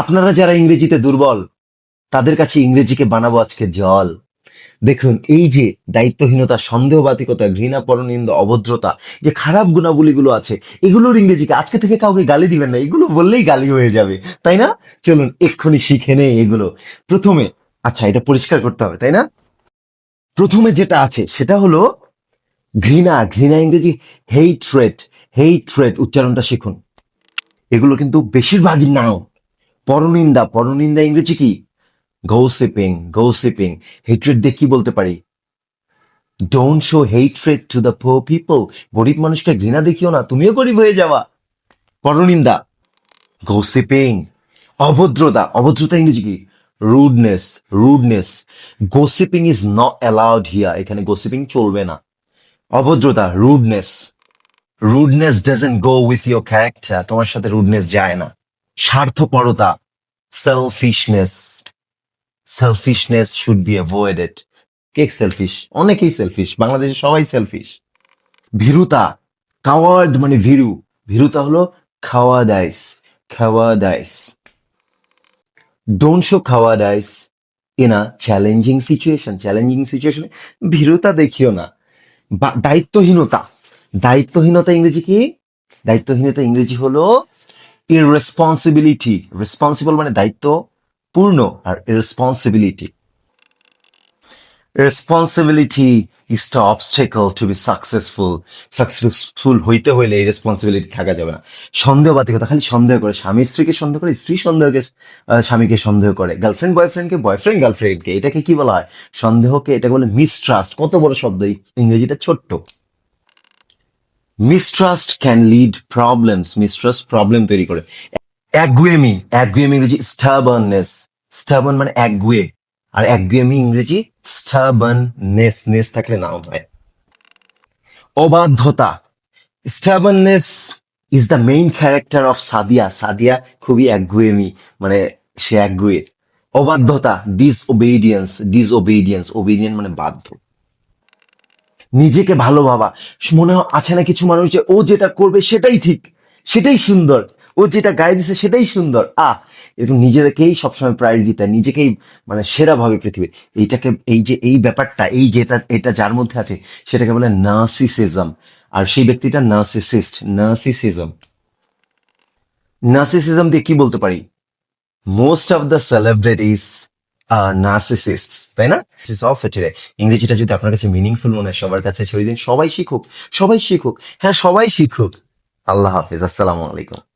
আপনারা যারা ইংরেজিতে দুর্বল, তাদের কাছে ইংরেজিকে বানাবো আজকে জল। দেখুন, এই যে দায়িত্বহীনতা, সন্দেহবাতিকতা, ঘৃণা, পরনিন্দ, অভদ্রতা, যে খারাপ গুণাবলীগুলো আছে, এগুলোর ইংরেজিকে আজকে থেকে কাউকে গালি দিবেন না। এগুলো বললেই গালি হয়ে যাবে, তাই না? চলুন, এক্ষুনি শিখে নেই এগুলো। প্রথমে আচ্ছা এটা পরিষ্কার করতে হবে, তাই না? প্রথমে যেটা আছে, সেটা হলো ঘৃণা ঘৃণা ইংরেজি হেই ট্রেট হেই ট্রেট উচ্চারণটা শিখুন। এগুলো কিন্তু বেশিরভাগই নাও। পরনিন্দা পরনিন্দা ইংরেজি কি? গৌসিপিং গৌসিপিং হেট্রেড দিয়ে কি বলতে পারি? Don't show hatred to the poor people গরিব মানুষকে ঘৃণা দেখিও না, তুমিও গরিব হয়ে যাওয়া। পরনিন্দা গৌসিপিং অভদ্রতা অভদ্রতা ইংরেজি কি? Rudeness rudeness gossiping is not allowed here এখানে গোসিপিং চলবে না। অভদ্রতা rudeness rudeness doesn't go with your character তোমার সাথে রুডনেস যায় না। স্বার্থপরতা selfishness selfishness should be avoided K selfish অনেকেই সেলফিশ বাংলাদেশে সবাই সেলফিশ ভীরুতা কাওয়ার্ড মানে ভীরু। ভীরুতা হলো খাওয়া দাইস খাওয়া দাইস don't show cowardice in a challenging situation challenging সিচুয়েশনে ভীরুতা দেখিও না। বা, দায়িত্বহীনতা। দায়িত্বহীনতা ইংরেজি কি? দায়িত্বহীনতা ইংরেজি হলো ইররেসপন্সিবিলিটি রেসপন্সিবল মানে দায়িত্ব পূর্ণ আর irresponsibility responsibility is to obstacle to be successful successful হইতে হইলে এই রেসপন্সিবিলিটি থাকা যাবে না। সন্দেহবাতিকতা খালি সন্দেহ করে। স্বামী স্ত্রীকে সন্দেহ করে, স্ত্রী সন্দেহকে স্বামীকে সন্দেহ করে। গার্লফ্রেন্ড বয়ফ্রেন্ডকে বয়ফ্রেন্ড গার্লফ্রেন্ডকে এটাকে কি বলা হয়? সন্দেহকে এটাকে বলে মিসট্রাস্ট কত বড় শব্দ ইংরেজিটা ছোট্ট। Mistrust can lead problems mistrust problem তৈরি করে। একগুয়েমি একগুয়েমি ইংরেজি স্টাবার্ননেস স্টাবার্ন মানে আর ইংরেজি নেস থাকলে হয়। অবাধ্যতা stubbornness is the main character of Sadia. Sadia খুবই একগুয়েমি মানে সে একগুয়ে। অবাধ্যতা ডিস ওবেডিয়েন্স ডিস ওবেডিয়েন্স ওবেডিয়েন্ট মানে বাধ্য। নিজেকে ভালো ভাবা। মনে আছে না কিছু মানুষ যে ও যেটা করবে সেটাই ঠিক, সেটাই সুন্দর। ও যেটা গায়ে দিছে সেটাই সুন্দর। আ এবং নিজেকেই সবসময় প্রায়োরিটি দেয়, নিজেকেই মানে সেরা ভাবে পৃথিবীর। এইটাকে, এই যে, এই ব্যাপারটা, এই যেটা, এটা যার মধ্যে আছে, সেটাকে বলে নার্সিসিজম আর সেই ব্যক্তিটা নার্সিসিস্ট নার্সিসিজম নার্সিসিজম দিয়ে কি বলতে পারি? Most of the celebrities narcissist তাই না? অফ টুডে ইংরেজিটা যদি আপনার কাছে মিনিংফুল মনে হয়, সবার কাছে ছড়িয়ে দিন। সবাই শিখুক সবাই শিখুক। হ্যাঁ সবাই শিখুক। আল্লাহ হাফিজ। আসসালামু আলাইকুম।